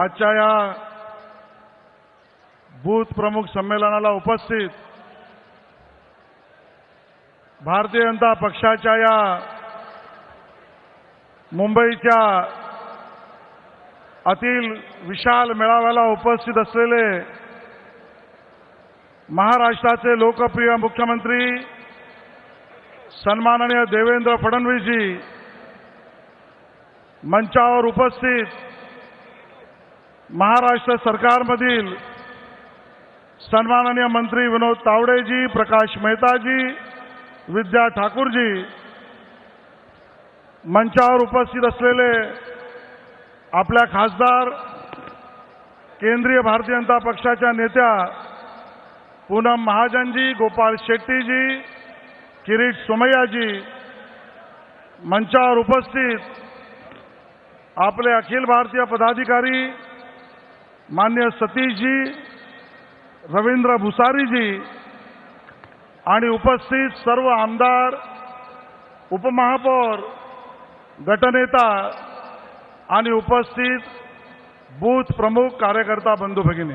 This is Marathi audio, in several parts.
आजच्या या बूथ प्रमुख संमेलनाला उपस्थित भारतीय जनता पक्षाच्या या मुंबईच्या अतिल विशाल मेळाव्याला उपस्थित असलेले महाराष्ट्राचे लोकप्रिय मुख्यमंत्री सन्माननीय देवेंद्र फडणवीसजी मंचावर उपस्थित महाराष्ट्र सरकारमधील सन्माननीय मंत्री विनोद तावडेजी प्रकाश मेहताजी विद्या ठाकूरजी मंचावर उपस्थित असलेले आपल्या खासदार केंद्रीय भारतीय जनता पक्षाच्या नेत्या पूनम महाजनजी गोपाल शेट्टीजी किरीट सोमय्याजी मंचावर उपस्थित आपले अखिल भारतीय पदाधिकारी मान्य सतीशजी रवींद्र भुसारीजी आणि उपस्थित सर्व आमदार उपमहापौर गटनेता आणि उपस्थित बूथ प्रमुख कार्यकर्ता बंधू भगिनी.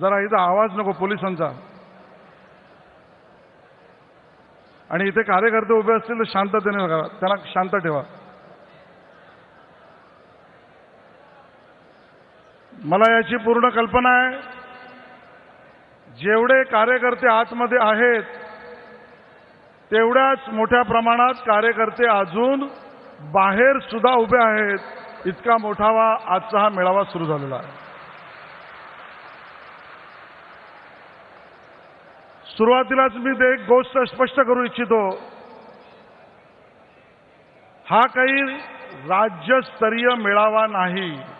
जरा इथं आवाज नको पोलिसांचा. आणि इथे कार्यकर्ते उभे असतील तर शांततेने करा त्यांना शांत ठेवा. मला याची पूर्ण कल्पना आहे. जेवढे कार्यकर्ते आतमध्ये आहेत तेवढ्याच मोठ्या प्रमाणात कार्यकर्ते अजून बाहेर सुद्धा उभे आहेत. इतका मोठावा आजचा हा मेळावा सुरू झालेला आहे. सुरुवातीलाच मी ते एक गोष्ट स्पष्ट करू इच्छितो. हा काही राज्यस्तरीय मेळावा नाही.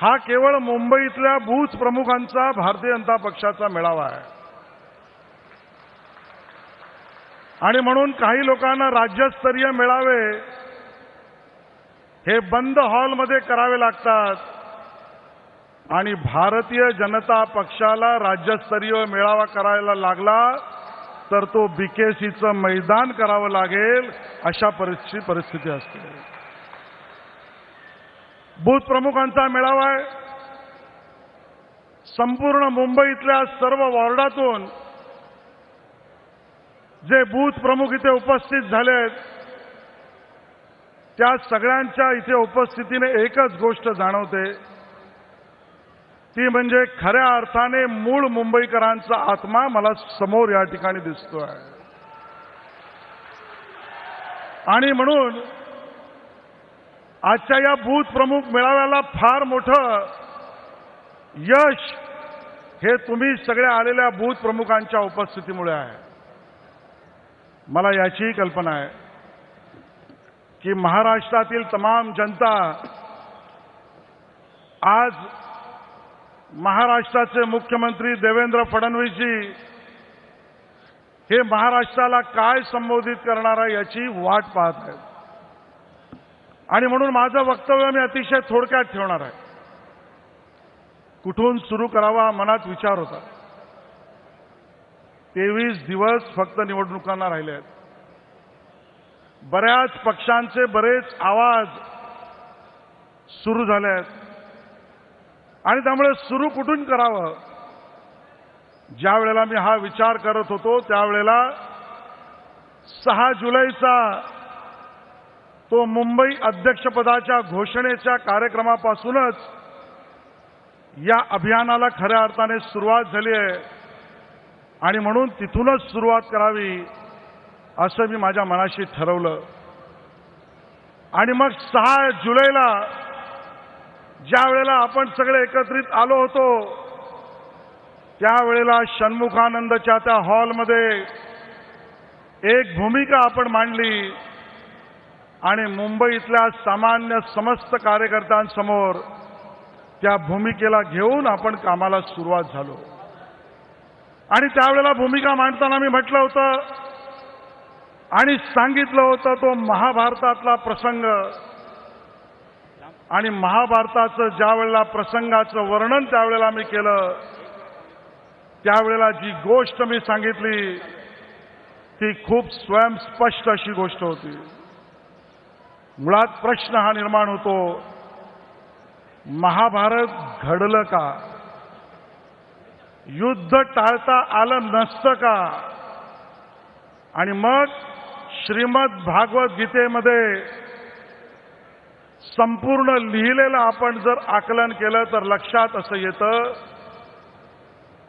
हा केवळ मुंबईतल्या बूथ प्रमुखांचा भारतीय जनता पक्षाचा मेळावा आहे. आणि म्हणून काही लोकांना राज्यस्तरीय मेळावे हे बंद हॉलमध्ये करावे लागतात. आणि भारतीय जनता पक्षाला राज्यस्तरीय मेळावा करायला लागला तर तो बीकेसीचं मैदान करावं लागेल अशा परिस्थिती परिस्थिती असते. बूथ प्रमुखांचा मेळावा आहे. संपूर्ण मुंबईतल्या सर्व वॉर्डातून जे बूथ प्रमुख इथे उपस्थित झाले आहेत त्या सगळ्यांच्या इथे उपस्थितीने एकच गोष्ट जाणवते. ती म्हणजे खऱ्या अर्थाने मूळ मुंबईकरांचा आत्मा मला समोर या ठिकाणी दिसतो आहे आणि म्हणून आजच्या या बूथ प्रमुख मेळाव्याला फार मोठं यश हे तुम्ही सगळ्या आलेल्या बूथ प्रमुखांच्या उपस्थितीमुळे आहे. मला याचीही कल्पना आहे की महाराष्ट्रातील तमाम जनता आज महाराष्ट्राचे मुख्यमंत्री देवेंद्र फडणवीसजी हे महाराष्ट्राला काय संबोधित करणार आहे याची वाट पाहत आहेत. आणि म्हणून माझं वक्तव्य मी अतिशय थोडक्यात ठेवणार आहे. कुठून सुरू करावा मनात विचार होता. तेवीस दिवस फक्त निवडणुकांना राहिले आहेत. बऱ्याच पक्षांचे बरेच आवाज सुरू झाले आहेत. आणि त्यामुळे सुरू कुठून करावं? ज्या वेळेला मी हा विचार करत होतो त्यावेळेला सहा जुलैचा तो मुंबई अध्यक्षपदाच्या घोषणेच्या कार्यक्रमापासूनच या अभियानाला खऱ्या अर्थाने सुरुवात झाली आहे. आणि म्हणून तिथूनच सुरुवात करावी असं मी माझ्या मनाशी ठरवलं. आणि मग सहा जुलैला ज्या वेळेला आपण सगळे एकत्रित आलो होतो त्यावेळेला षण्मुखानंदच्या त्या हॉलमध्ये एक भूमिका आपण मांडली. आणि मुंबईतल्या सामान्य समस्त कार्यकर्त्यांसमोर त्या भूमिकेला घेऊन आपण कामाला सुरुवात झालो. आणि त्यावेळेला भूमिका मांडताना मी म्हटलं होतं आणि सांगितलं होतं तो महाभारतातला प्रसंग. आणि महाभारताचं ज्या वेळेला प्रसंगाचं वर्णन त्यावेळेला मी केलं त्यावेळेला जी गोष्ट मी सांगितली ती खूप स्वयंस्पष्ट अशी गोष्ट होती. मुळात प्रश्न हा निर्माण होतो महाभारत घडलं का? युद्ध टाळता आलं नसतं का? आणि मग श्रीमद भागवत गीतेमध्ये संपूर्ण लिहिलेलं आपण जर आकलन केलं तर लक्षात असं येतं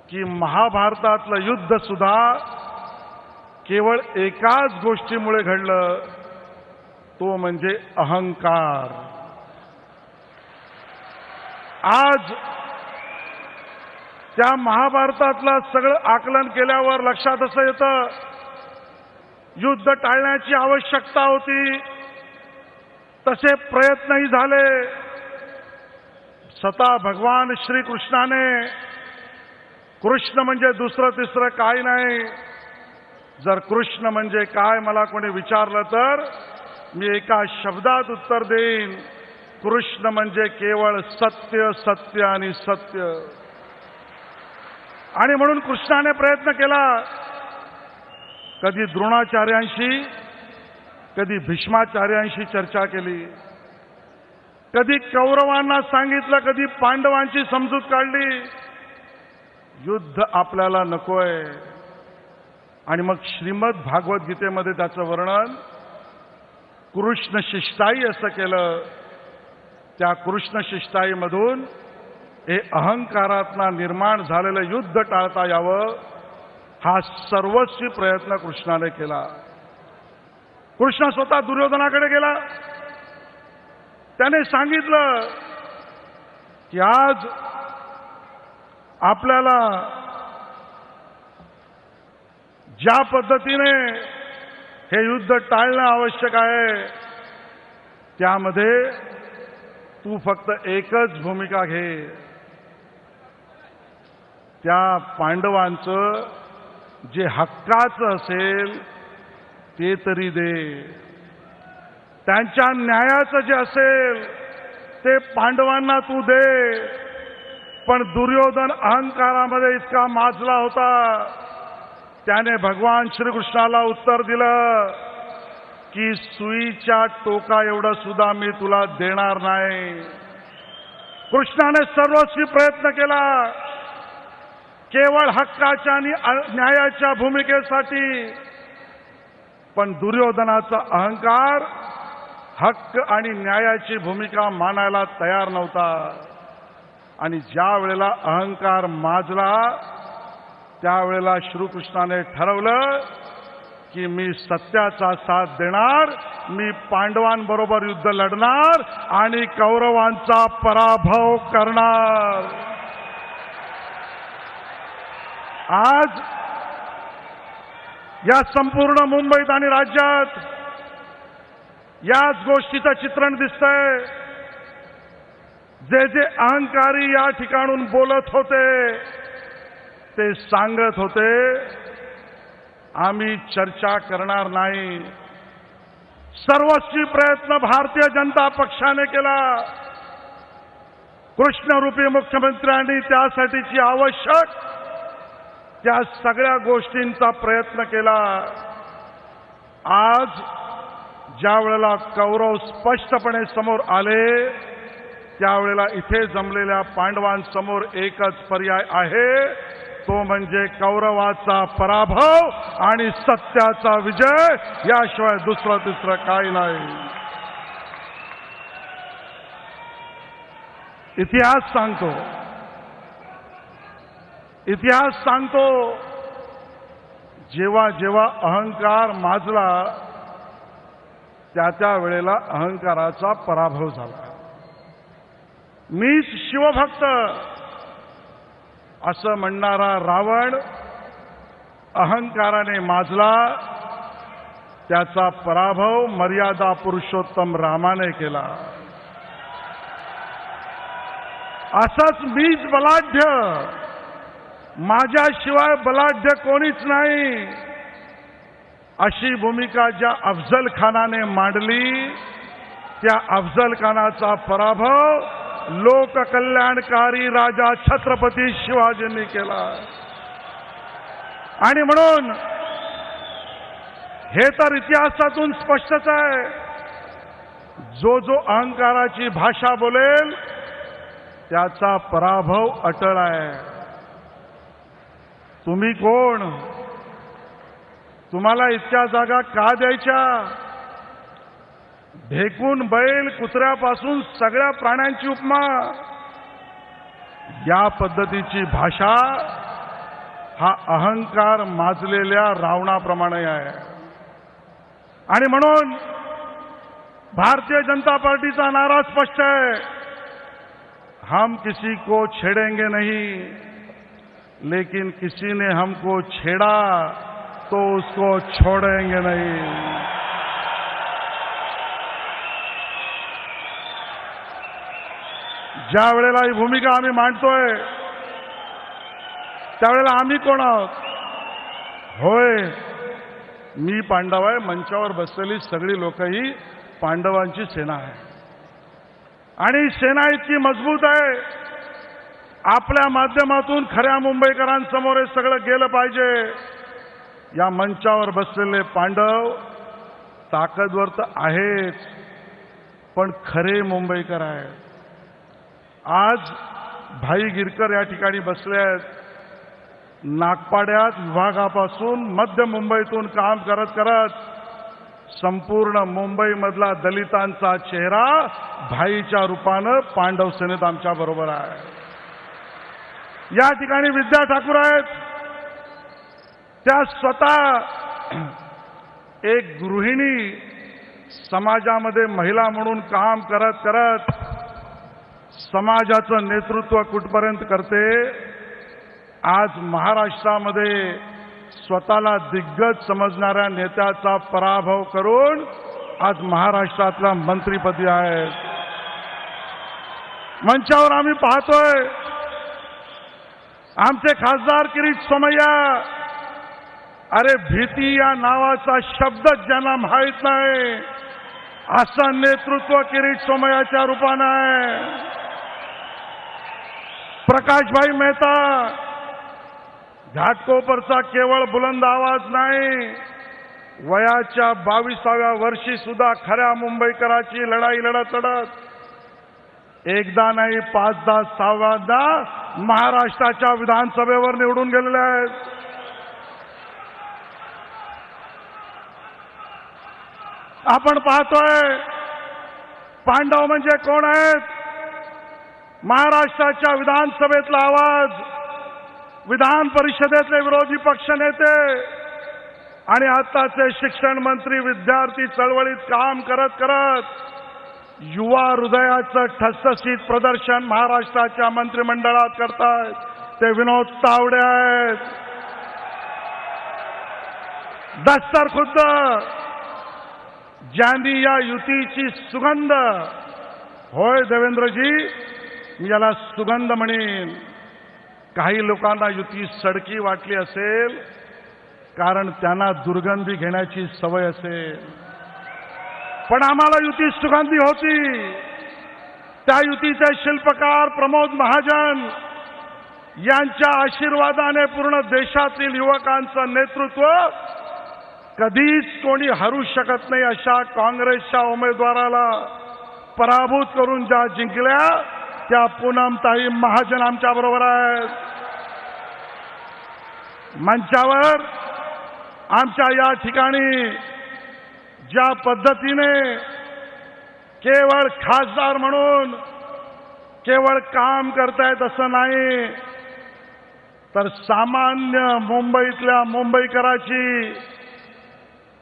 की महाभारतातलं युद्ध सुद्धा केवळ एकाच गोष्टीमुळे घडलं. तो म्हणजे अहंकार. आज त्या महाभारतातलं सगळं आकलन केल्यावर लक्षात असं येतं युद्ध टाळण्याची आवश्यकता होती. तसे प्रयत्नही झाले. स्वतः भगवान श्रीकृष्णाने कृष्ण म्हणजे दुसरं तिसरं काय नाही. जर कृष्ण म्हणजे काय मला कोणी विचारलं तर मी एका शब्दात उत्तर देईन. कृष्ण म्हणजे केवळ सत्य सत्य आणि सत्य. आणि म्हणून कृष्णाने प्रयत्न केला. कधी द्रोणाचार्यांशी कधी भीष्माचार्यांशी चर्चा केली. कधी कौरवांना सांगितलं कधी पांडवांची समजूत काढली. युद्ध आपल्याला नकोय. आणि मग श्रीमद भागवत गीतेमध्ये त्याचं वर्णन कृष्ण शिष्टाई असं केलं त्या कृष्ण शिष्टाईमधून हे अहंकारातना निर्माण झालेलं युद्ध टाळता यावं हा सर्वस्वी प्रयत्न कृष्णाने केला. कृष्ण स्वतः दुर्योधनाकडे गेला. त्याने सांगितलं की आज आपल्याला ज्या पद्धतीने हे युद्ध टाळणं आवश्यक आहे. त्यामध्ये तू फक्त एकच भूमिका घे. त्या पांडवांचं जे हक्काचं असेल ते तरी दे. त्यांच्या न्यायाचं जे असेल ते पांडवांना तू दे. पण दुर्योधन अहंकारामध्ये इतका माजला होता. त्याने भगवान श्रीकृष्णाला उत्तर दिलं की सुईच्या टोका एवढं सुद्धा मी तुला देणार नाही. कृष्णाने सर्वस्वी प्रयत्न केला. केवळ हक्काच्या आणि न्यायाच्या भूमिकेसाठी. पण दुर्योधनाचा अहंकार हक्क आणि न्यायाची भूमिका मानायला तयार नव्हता. आणि ज्या वेळेला अहंकार माजला त्यावेळेला श्रीकृष्णाने ठरवलं की मी सत्याचा साथ देणार मी पांडवांबरोबर युद्ध लढणार आणि कौरवांचा पराभव करणार. आज या संपूर्ण मुंबईत आणि राज्यात याच गोष्टीचं चित्रण दिसतंय. जे जे अहंकारी या ठिकाणून बोलत होते ते सांगत होते आम्ही चर्चा करणार नाही. सर्वस्वी प्रयत्न भारतीय जनता पक्षाने केला. कृष्णरूपी मुख्यमंत्र्यांनी त्यासाठीची आवश्यक त्या सगळ्या गोष्टींचा प्रयत्न केला. आज ज्या वेळेला कौरव स्पष्टपणे समोर आले त्यावेळेला इथे जमलेल्या पांडवांसमोर एकच पर्याय आहे तो म्हणजे कौरवाचा पराभव आणि सत्याचा विजय याशिवाय दुसरं तिसरं काही नाही. इतिहास सांगतो. इतिहास सांगतो जेव्हा जेव्हा अहंकार माजला त्या त्या वेळेला अहंकाराचा पराभव झाला. मीच शिवभक्त असं म्हणणारा रावण अहंकाराने माजला. त्याचा पराभव मर्यादा पुरुषोत्तम रामाने केला. असंच मीच बलाढ्य. माझ्याशिवाय बलाढ्य कोणीच नाही. अशी भूमिका ज्या अफजल खानाने मांडली त्या अफजल खानाचा पराभव लोककल्याणकारी राजा छत्रपती शिवाजींनी केला. आणि म्हणून हे तर इतिहासातून स्पष्टच आहे. जो जो अहंकाराची भाषा बोलेल त्याचा पराभव अटळ आहे. तुम्ही कोण? तुम्हाला इतक्या जागा का द्यायच्या? ढेकून बैल कुत्र्यापासून सगळ्या प्राण्यांची उपमा. या पद्धतीची भाषा हा अहंकार माजलेल्या रावणाप्रमाणे आहे. आणि म्हणून भारतीय जनता पार्टीचा नारा स्पष्ट आहे. हम किसी को छेड़ेंगे नहीं लेकिन किसी ने हमको छेड़ा तो उसको छोड़ेंगे नहीं. ज्या वेळेला ही भूमिका आम्ही मांडतोय त्यावेळेला आम्ही कोण आहोत? होय मी पांडव आहे मंचावर बसलेली सगळी लोक ही पांडवांची सेना आहे. आणि सेना इतकी मजबूत आहे आपल्या माध्यमातून खऱ्या मुंबईकरांसमोर हे सगळं गेलं पाहिजे. या मंचावर बसलेले पांडव ताकदवर तर आहेच पण खरे मुंबईकर आहेत. आज भाई गिरकर या ठिकाणी बसले आहेत. नागपाड्यात विभागापासून मध्य मुंबईतून काम करत करत संपूर्ण मुंबईमधला दलितांचा चेहरा भाईच्या रूपानं पांडव सेनेत आमच्या बरोबर आहे. या ठिकाणी विद्या ठाकूर आहेत. त्या स्वतः एक गृहिणी समाजामध्ये महिला म्हणून काम करत करत समाजाचं नेतृत्व कुठपर्यंत करते? आज महाराष्ट्रामध्ये स्वतःला दिग्गज समजणाऱ्या नेत्याचा पराभव करून आज महाराष्ट्रातला मंत्रीपदी आहे. मंचावर आम्ही पाहतोय. आमचे खासदार किरीट सोमय्या. अरे भीती या नावाचा शब्द ज्यांना माहीत नाही असं नेतृत्व किरीट सोमय्याच्या रूपानं आहे. प्रकाशभाई मेहता घाटकोपरचा केवळ बुलंद आवाज नाही वयाच्या बावीसाव्या वर्षी सुद्धा खऱ्या मुंबईकराची लढाई लढत लढत एकदा नाही पाचदा सहावादा महाराष्ट्राच्या विधानसभेवर निवडून गेलेले आहेत. आपण पाहतोय पांडव म्हणजे कोण आहेत? महाराष्ट्राच्या विधानसभेतला आवाज विधान परिषदेतले विरोधी पक्षनेते आणि आताचे शिक्षण मंत्री विद्यार्थी चळवळीत काम करत करत युवा हृदयाचं ठसठसीत प्रदर्शन महाराष्ट्राच्या मंत्रिमंडळात करतायत. ते विनोद तावडे आहेत. दस्तर खुद्द ज्यांनी या युतीची सुगंध होय देवेंद्रजी मी याला सुगंध म्हणेन. काही लोकांना युती सडकी वाटली असेल कारण त्यांना दुर्गंधी घेण्याची सवय असेल. पण आम्हाला युती सुगंधी होती. त्या युतीचे शिल्पकार प्रमोद महाजन यांच्या आशीर्वादाने पूर्ण देशातील युवकांचं नेतृत्व कधीच कोणी हरू शकत नाही अशा काँग्रेसच्या उमेदवाराला पराभूत करून ज्या जिंकल्या त्या पूनमताई महाजन आमच्या बरोबर आहेत. मंचावर आमच्या या ठिकाणी ज्या पद्धतीने केवळ खासदार म्हणून केवळ काम करतायत असं नाही तर सामान्य मुंबईतल्या मुंबईकराची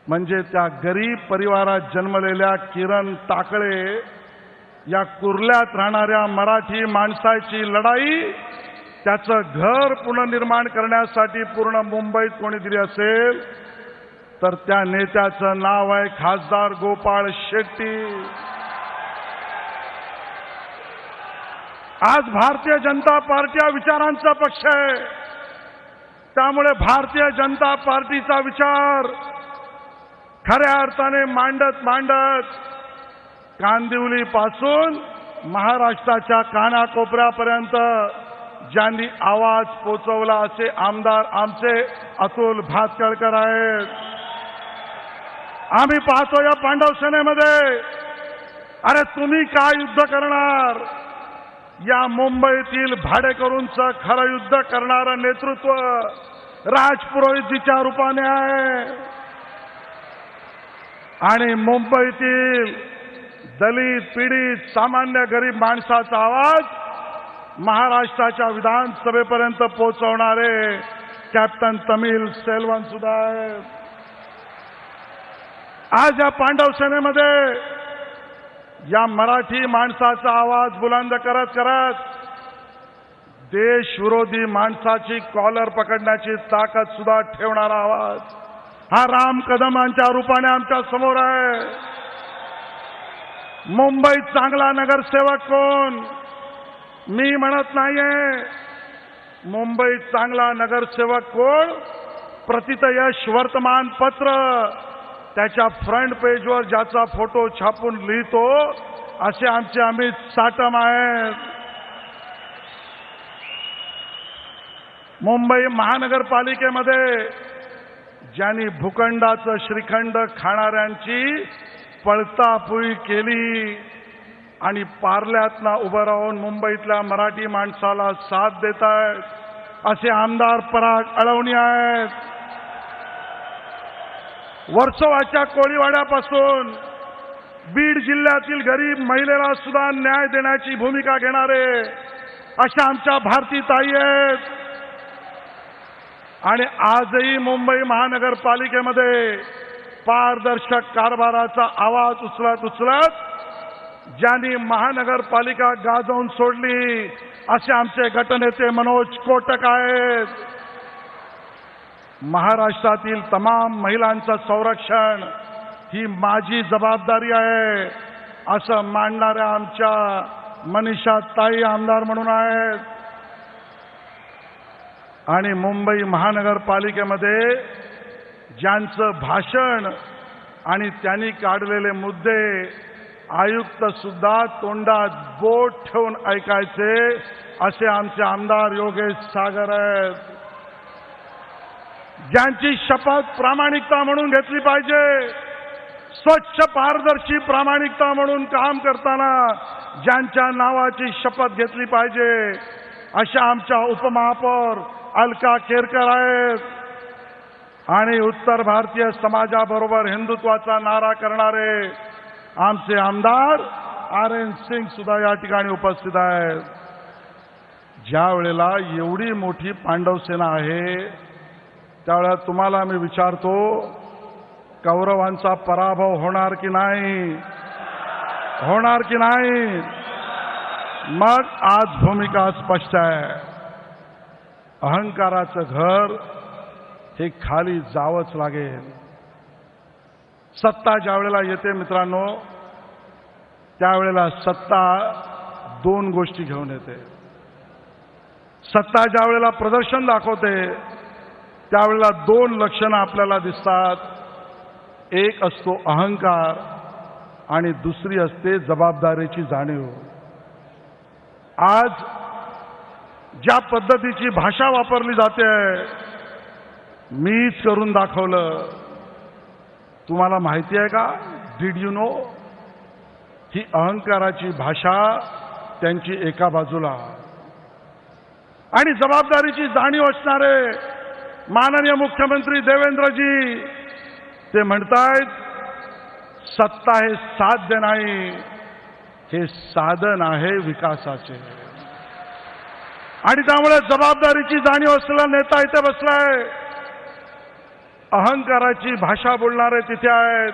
म्हणजे त्या गरीब परिवारात जन्मलेल्या किरण टाकळे या कुर्ल्यात राहणाऱ्या मराठी माणसाची लढाई त्याचं घर पुनर्निर्माण करण्यासाठी पूर्ण मुंबईत कोणी दिली असेल तर त्या नेत्याचं नाव आहे खासदार गोपाळ शेट्टी. आज भारतीय जनता पार्टी हा विचारांचा पक्ष आहे. त्यामुळे भारतीय जनता पार्टीचा विचार खऱ्या अर्थाने मांडत मांडत कांदिवलीपासून महाराष्ट्राच्या कानाकोपऱ्यापर्यंत ज्यांनी आवाज पोचवला असे आमदार आमचे अतुल भातकळकर आहेत. आम्ही पाहतो या पांडव सेनेमध्ये. अरे तुम्ही काय युद्ध करणार? या मुंबईतील भाडेकरूंचं खरं युद्ध करणारं नेतृत्व राजपुरोहितजीच्या रूपाने आहे. आणि मुंबईतील दलित पीडित सामान्य गरीब माणसाचा आवाज महाराष्ट्राच्या विधानसभेपर्यंत पोहोचवणारे कॅप्टन तमिल सेल्वन सुद्धा आहेत आज या पांडव सेनेमध्ये या मराठी माणसाचा आवाज बुलंद करत करत देशविरोधी माणसाची कॉलर पकडण्याची ताकद सुद्धा ठेवणारा आवाज. हा राम कदमांच्या रूपाने आमच्यासमोर आहे. मुंबईत चांगला नगरसेवक कोण? मी म्हणत नाहीये. मुंबईत चांगला नगरसेवक कोण? प्रतित यश वर्तमानपत्र त्याच्या फ्रंट पेजवर ज्याचा फोटो छापून लिहितो असे आमचे अमित साटम आहेत. मुंबई महानगरपालिकेमध्ये ज्यांनी भूखंडाचं श्रीखंड खाणाऱ्यांची पळतापुळी केली आणि पार्ल्यातना उभं राहून मुंबईतल्या मराठी माणसाला साथ देत आहेत असे आमदार पराग अळवणी आहेत. वर्सोवाच्या कोळीवाड्यापासून बीड जिल्ह्यातील गरीब महिलेला सुद्धा न्याय देण्याची भूमिका घेणारे अशा आमच्या भारती ताई आहेत. आणि आजही मुंबई महानगरपालिकेमध्ये पारदर्शक कारभाराचा आवाज उचलत उचलत ज्यांनी महानगरपालिका गाजवून सोडली असे आमचे गटनेते मनोज कोटक आहेत. महाराष्ट्रातील तमाम महिलांचं संरक्षण ही माझी जबाबदारी आहे असं मांडणाऱ्या आमच्या मनीषा ताई आमदार म्हणून आहेत. आणि मुंबई महानगरपालिकेमध्ये ज्यांचं भाषण आणि त्यांनी काढलेले मुद्दे आयुक्त सुद्धा तोंडात बोट ठेवून ऐकायचे असे आमचे आमदार योगेश सागर आहेत. ज्यांची शपथ प्रामाणिकता म्हणून घेतली पाहिजे स्वच्छ पारदर्शी प्रामाणिकता म्हणून काम करताना ज्यांच्या नावाची शपथ घेतली पाहिजे अशा आमच्या उपमहापौर अलका केरकर आहेत. आणि उत्तर भारतीय समाजाबरोबर हिंदुत्वाचा नारा करणारे आमचे आमदार आर एन सिंग सुद्धा या ठिकाणी उपस्थित आहेत. ज्या वेळेला एवढी मोठी पांडव सेना आहे त्यावेळेला तुम्हाला मी विचारतो कौरवांचा पराभव होणार की नाही? होणार की नाही? मग आज भूमिका स्पष्ट आहे. अहंकाराचं घर हे खाली जावंच लागेल. सत्ता ज्या वेळेला येते मित्रांनो त्यावेळेला सत्ता दोन गोष्टी घेऊन येते. सत्ता ज्या वेळेला प्रदर्शन दाखवते त्यावेळेला दोन लक्षणं आपल्याला दिसतात. एक असतो अहंकार आणि दुसरी असते जबाबदारीची जाणीव. आज ज्या पद्धतीची भाषा वापरली जाते मीच करून दाखवलं. तुम्हाला माहिती आहे का? डीड यू नो ही अहंकाराची भाषा त्यांची एका बाजूला. आणि जबाबदारीची जाणीव असणारे माननीय मुख्यमंत्री देवेंद्रजी ते म्हणतायत सत्ता हे साध्य नाही हे साधन आहे विकासाचे. आणि त्यामुळे जबाबदारीची जाणीव असलेला नेता इथे बसलाय. अहंकाराची भाषा बोलणारे तिथे आहेत.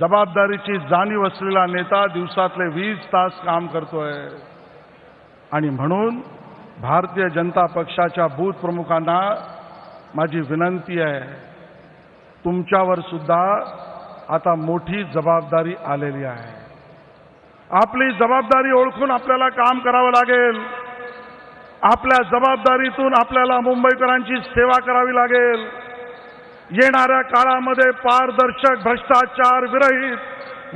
जबाबदारीची जाणीव असलेला नेता दिवसातले वीस तास काम करतोय. आणि म्हणून भारतीय जनता पक्षाच्या बूथ प्रमुखांना माझी विनंती आहे तुमच्यावर सुद्धा आता मोठी जबाबदारी आलेली आहे. आपली जबाबदारी ओळखून आपल्याला काम करावं लागेल. आपल्या जबाबदारीतून आपल्याला मुंबईकरांची सेवा करावी लागेल. येणाऱ्या काळामध्ये पारदर्शक भ्रष्टाचार विरहित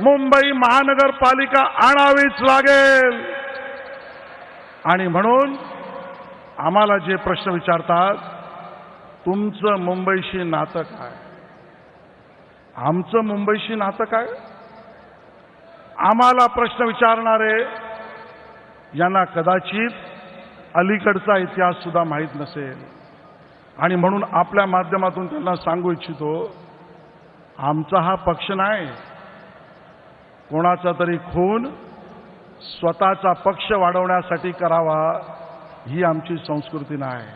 मुंबई महानगरपालिका आणावीच लागेल. आणि म्हणून आम्हाला जे प्रश्न विचारतात तुमचं मुंबईशी नातं काय? आमचं मुंबईशी नातं काय? आम्हाला प्रश्न विचारणारे यांना कदाचित अलीकडचा इतिहास सुद्धा माहीत नसेल. आणि म्हणून आपल्या माध्यमातून त्यांना सांगू इच्छितो आमचा हा पक्ष नाही. कोणाचा तरी खून स्वतःचा पक्ष वाढवण्यासाठी करावा ही आमची संस्कृती नाही.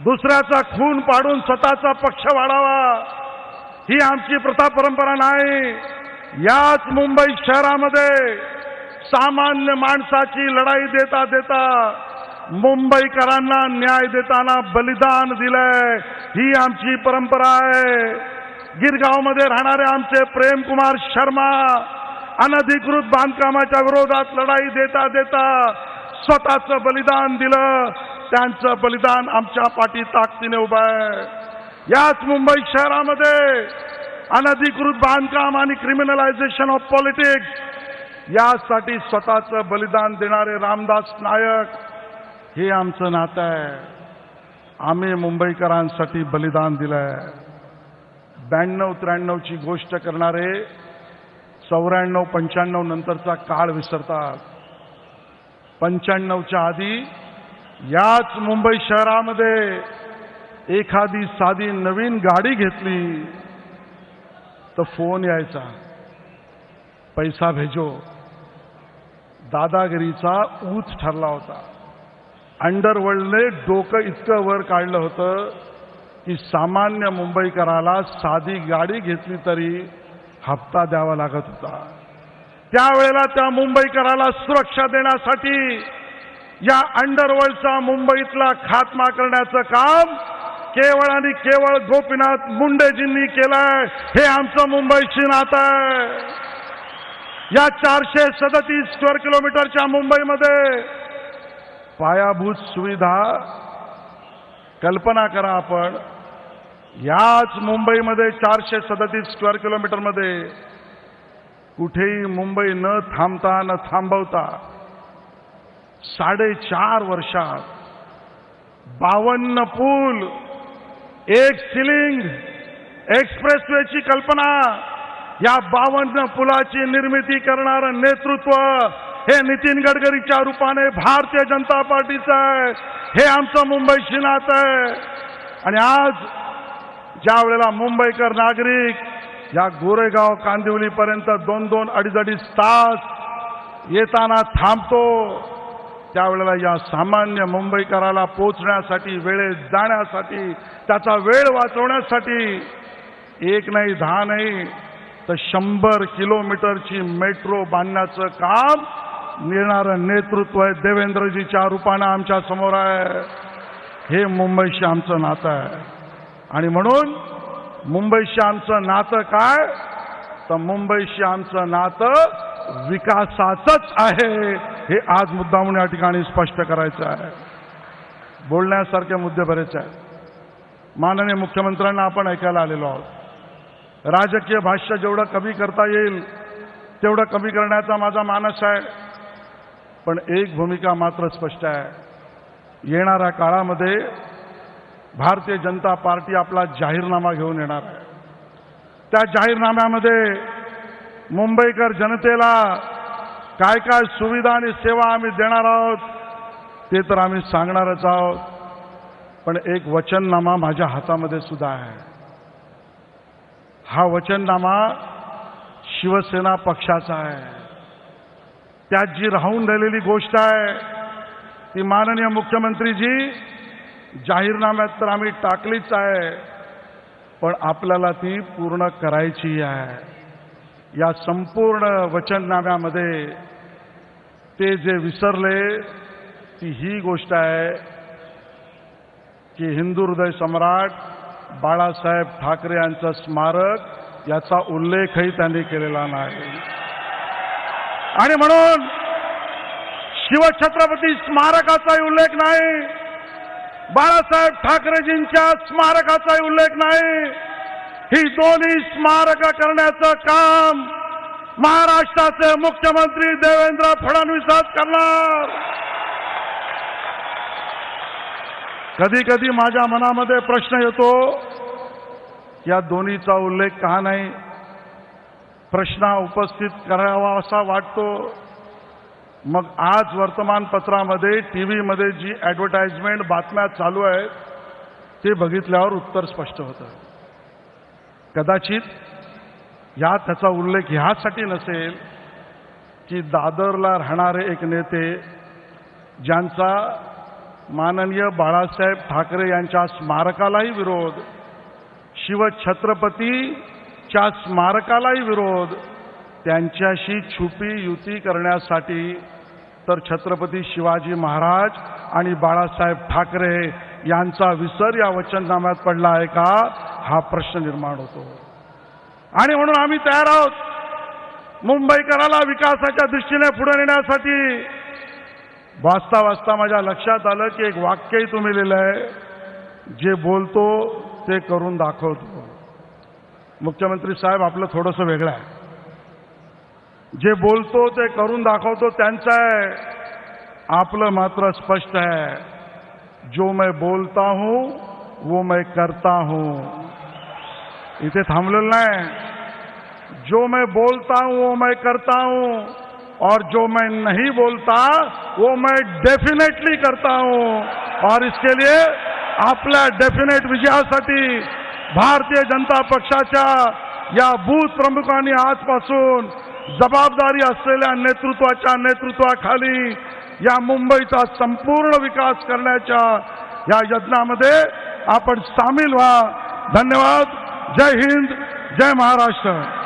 दुसऱ्याचा खून पाडून स्वतःचा पक्ष वाढावा ही आमची प्रथा परंपरा नाही. याच मुंबई शहरामध्ये सामान्य माणसाची लढाई देता देता मुंबईकरांना न्याय देताना बलिदान दिलंय. ही आमची परंपरा आहे. गिरगावमध्ये राहणारे आमचे प्रेमकुमार शर्मा अनधिकृत बांधकामाच्या विरोधात लढाई देता देता स्वतःचं बलिदान दिलं. त्यांचं बलिदान आमच्या पाठी ताकदीने उभं आहे. याच मुंबई शहरामध्ये अनधिकृत बांधकाम आणि क्रिमिनलायझेशन ऑफ पॉलिटिक्स यासाठी स्वतःचं बलिदान देणारे रामदास नायक हे आमचं नातं आहे. आम्ही मुंबईकरांसाठी बलिदान दिलंय. ब्याण्णव त्र्याण्णवची गोष्ट करणारे चौऱ्याण्णव पंच्याण्णव नंतरचा काळ विसरतात. पंच्याण्णवच्या आधी याच मुंबई शहरामध्ये एखादी साधी नवीन गाडी घेतली तर फोन यायचा. पैसा भेजो. दादागिरीचा ऊच ठरला होता. अंडरवर्ल्डने डोकं इतकं वर काढलं होतं की सामान्य मुंबईकराला साधी गाडी घेतली तरी हप्ता द्यावा लागत होता. त्यावेळेला त्या मुंबईकराला सुरक्षा देण्यासाठी या अंडरवर्ल्डचा मुंबईतला खात्मा करण्याचं काम केवळ आणि केवळ गोपीनाथ मुंडेजींनी केलंय. हे आमचं मुंबईशी नातं आहे. या चारशे सदतीस स्क्वेअर किलोमीटरच्या मुंबईमध्ये पायाभूत सुविधा कल्पना करा आपण. याच मुंबईमध्ये चारशे सदतीस स्क्वेअर किलोमीटरमध्ये कुठेही मुंबई न थांबता न थांबवता साडेचार वर्षात बावन्न पूल एक सिलिंग एक्सप्रेसवेची कल्पना या बावन्न पुलाची निर्मिती करणारं नेतृत्व हे नितीन गडकरीच्या रूपाने भारतीय जनता पार्टीचं आहे. हे आमचं मुंबईशी नातं आहे. आणि आज ज्या वेळेला मुंबईकर नागरिक या गोरेगाव कांदिवलीपर्यंत दोन दोन अडीच अडीच तास येताना थांबतो त्यावेळेला या सामान्य मुंबईकराला पोचण्यासाठी वेळेत जाण्यासाठी त्याचा वेळ वाचवण्यासाठी एक नाही दहा नाही तर शंभर किलोमीटरची मेट्रो बांधण्याचं काम नेणारं नेतृत्व आहे. देवेंद्रजीच्या रूपानं आमच्यासमोर आहे. हे मुंबईशी आमचं नातं आहे. आणि म्हणून मुंबईशी आमचं नातं काय? तर मुंबईशी आमचं नातं विकासाचंच आहे. हे आज मुद्दामून या ठिकाणी स्पष्ट करायचं आहे. बोलण्यासारखे मुद्दे बरेच आहेत. माननीय मुख्यमंत्र्यांना आपण ऐकायला आलेलो आहोत. राजकीय भाष्य जेवढं कमी करता येईल तेवढं कमी करण्याचा माझा मानस आहे. पण एक भूमिका मात्र स्पष्ट आहे. येणाऱ्या काळामध्ये भारतीय जनता पार्टी आपला जाहीरनामा घेऊन येणार आहे. त्या जाहीरनाम्यामध्ये मुंबईकर जनतेला काय काय सुविधा आणि सेवा आम्ही देणार आहोत ते तर आम्ही सांगणारच आहोत. पण एक वचननामा माझ्या हातामध्ये सुद्धा आहे. हा वचननामा शिवसेना पक्षाचा आहे. त्यात जी राहून राहिलेली गोष्ट आहे. ती माननीय मुख्यमंत्रीजी जाहीरनाम्यात तर आम्ही टाकलीच आहे पण आपल्याला ती पूर्ण करायची आहे. या संपूर्ण वचननाम्यामध्ये ते जे विसरले ती ही गोष्ट आहे की हिंदू हृदय सम्राट बाळासाहेब ठाकरे यांचं स्मारक याचा उल्लेखही त्यांनी केलेला नाही. आणि म्हणून शिवछत्रपती स्मारकाचाही उल्लेख नाही बाळासाहेब ठाकरेजींच्या स्मारकाचाही उल्लेख नाही. ही दोन्ही स्मारक करण्याचं काम महाराष्ट्राचे मुख्यमंत्री देवेंद्र फडणवीसच करणार. कधी कधी माझ्या मनामध्ये प्रश्न येतो या दोन्हीचा उल्लेख का नाही? प्रश्न उपस्थित करावा असा वाटतो. मग आज वर्तमानपत्रामध्ये टी व्हीमध्ये जी ॲडव्हर्टाईजमेंट बातम्या चालू आहेत ते बघितल्यावर उत्तर स्पष्ट होतं. कदाचित या त्याचा उल्लेख ह्यासाठी नसेल की दादरला राहणारे एक नेते ज्यांचा माननीय बाळासाहेब ठाकरे यांच्या स्मारकालाही विरोध च्या स्मारकालाही विरोध त्यांच्याशी छुपी युती करण्यासाठी तर छत्रपती शिवाजी महाराज आणि बाळासाहेब ठाकरे यांचा विसर या वचननाम्यात पडला आहे का? हा प्रश्न निर्माण होतो. आणि म्हणून आम्ही तयार आहोत. मुंबईकराला विकासाच्या दृष्टीने पुढे नेण्यासाठी. वाचता वाचता माझ्या लक्षात आलं की एक वाक्यही तुम्ही लिहिलं आहे जे बोलतो ते करून दाखवतो. मुख्यमंत्री साहेब, आपलं थोडंसं वेगळं आहे. जे बोलतो, ते करून दाखवतो, त्यांचं आहे. आपलं मात्र स्पष्ट है जो मैं बोलता हूँ, वो मैं करता हूँ. थांबलेलं नाही. जो मैं बोलता हूँ, वो मैं करता हूँ. और जो मैं नहीं बोलता, वो मैं डेफिनेटली करता हूँ. और इसके लिए आपल्या डेफिनेट विजयासाठी भारतीय जनता पक्षाच्या या बूथ प्रमुखांनी आजपासून जबाबदारी असलेल्या नेतृत्वाच्या नेतृत्वाखाली या मुंबईचा संपूर्ण विकास करण्याच्या या यज्ञामध्ये आपण सामील व्हा. धन्यवाद. जय हिंद. जय महाराष्ट्र.